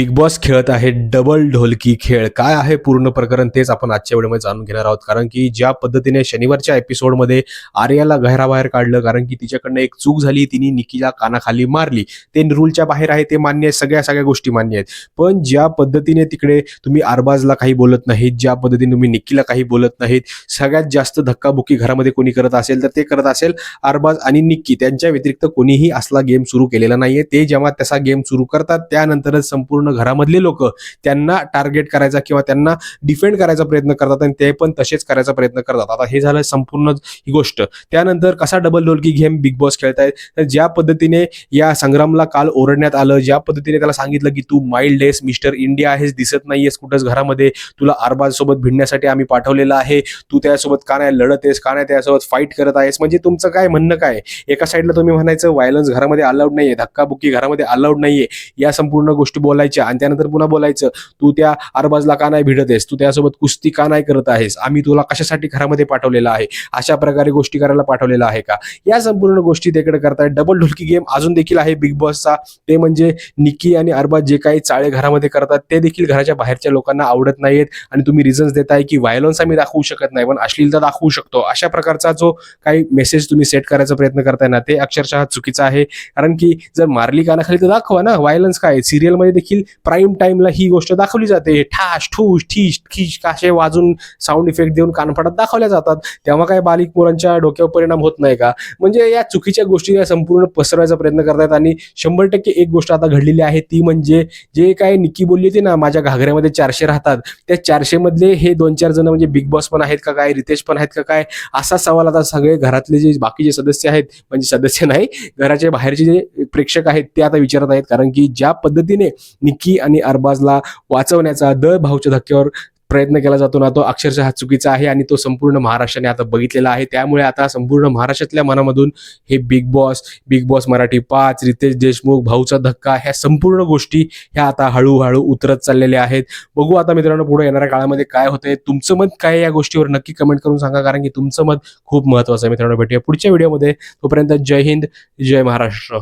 Big boss खेळत आहे double ढोलकी खेळ. काय आहे पूर्ण प्रकरण तेच आपण आजच्या वेळेमध्ये जाणून घेणार आहोत. कारण की ज्या पद्धतीने शनिवारच्या एपिसोडमध्ये आर्याला घराबाहेर काढलं कारण की तिच्याकडनं एक चूक झाली तिने निकीला कानाखाली मारली. ते रूलच्या बाहेर आहे ते मान्य आहे सगळ्या सगळ्या गोष्टी मान्य आहेत. पण ज्या पद्धतीने तिकडे तुम्ही अरबाजला काही बोलत नाहीत ज्या पद्धतीने तुम्ही निकीला काही बोलत नाहीत सगळ्यात जास्त धक्काबुक्की घरामध्ये कोणी करत असेल तर ते करत असेल अरबाज आणि निक्की. त्यांच्या व्यतिरिक्त कोणीही असला गेम सुरू केलेला नाहीये. ते जेव्हा तसा गेम सुरू करतात त्यानंतरच संपूर्ण घरामधले लोक त्यांना टार्गेट करायचा किंवा त्यांना डिफेंड करायचा प्रयत्न करतात आणि ते पण तसेच करायचा प्रयत्न करतात. आता हे झालं संपूर्ण ही गोष्ट. त्यानंतर कसा डबल डोलकी गेम बिग बॉस खेळतायत? तर ज्या पद्धतीने या संग्रामला काल ओरडण्यात आलं ज्या पद्धतीने त्याला सांगितलं की तू माइल्ड आहेस मिस्टर इंडिया आहेस दिसत नाहीयेस कुठंच घरामध्ये तुला अरबाज सोबत भिडण्यासाठी आम्ही पाठवलेलं आहे तू त्यासोबत का नाही लढत आहेस का नाही त्यासोबत फाईट करत आहेस? म्हणजे तुमचं काय म्हणणं काय एका साईडला तुम्ही म्हणायचं व्हायलन्स घरामध्ये अलाउड नाहीये धक्काबुक्की घरामध्ये अलाउड नाहीये. या संपूर्ण गोष्टी बोलायच्या. आणि त्यानंतर पुन्हा बोलायचं तू त्या अरबाजला का नाही भिडत आहेस? तू त्यासोबत कुस्ती का नाही करत आहेस? आम्ही तुला कशासाठी घरामध्ये पाठवलेला आहे? अशा प्रकारे गोष्टी करायला पाठवलेला आहे का? या संपूर्ण गोष्टी तिकडे करतायत डबल ढुलकी गेम अजून देखील आहे बिग बॉसचा ते म्हणजे निकी आणि अरबाज जे काही चाळे घरामध्ये करतात ते देखील घराच्या बाहेरच्या लोकांना आवडत नाहीत आणि तुम्ही रिझन्स देताय की व्हायलन्स आम्ही दाखवू शकत नाही पण अश्लीलता दाखवू शकतो. अशा प्रकारचा जो काही मेसेज तुम्ही सेट करायचा प्रयत्न करताय ना ते अक्षरशः चुकीचं आहे. कारण की जर मारली कानाखाली तर दाखवा ना व्हायलन्स काय सिरियलमध्ये देखील देखील प्राईम टाईमला ही गोष्ट दाखवली जाते. ठाश ठूश ठीश खिश काशे वाजून साऊंड इफेक्ट देऊन कानफाटात दाखवल्या जातात. तेव्हा काय बालिक मुलांच्या डोक्यावर परिणाम होत नाही का? म्हणजे या चुकीच्या गोष्टी या संपूर्ण पसरवायचा प्रयत्न करतायत आणि शंभर टक्के एक गोष्ट आता घडलेली आहे ती म्हणजे जे काय निक्की बोलली होती ना माझ्या घागऱ्यामध्ये चारशे राहतात. त्या चारशे मधले हे दोन चार जण म्हणजे बिग बॉस पण आहेत का काय रितेश पण आहेत का काय असा सवाल आता सगळे घरातले जे बाकीचे सदस्य आहेत म्हणजे सदस्य नाही घराच्या बाहेरचे जे प्रेक्षक आहेत ते आता विचारत आहेत. कारण की ज्या पद्धतीने निकी आणि अरबाजला वाचवण्याचा दर भाऊच्या धक्क्यावर प्रयत्न केला जातो ना तो अक्षरशः हा चुकीचा आहे आणि तो संपूर्ण महाराष्ट्राने आता बघितलेला आहे. त्यामुळे आता संपूर्ण महाराष्ट्रातल्या मनामधून हे Bigg Boss Bigg Boss Marathi पाच रितेश देशमुख भाऊचा धक्का ह्या संपूर्ण गोष्टी ह्या आता हळूहळू उतरत चाललेल्या आहेत. बघू आता मित्रांनो पुढे येणाऱ्या काळामध्ये काय होतंय. तुमचं मत काय या गोष्टीवर नक्की कमेंट करून सांगा कारण की तुमचं मत खूप महत्वाचं आहे मित्रांनो. भेटूया पुढच्या व्हिडिओमध्ये तोपर्यंत जय हिंद जय महाराष्ट्र.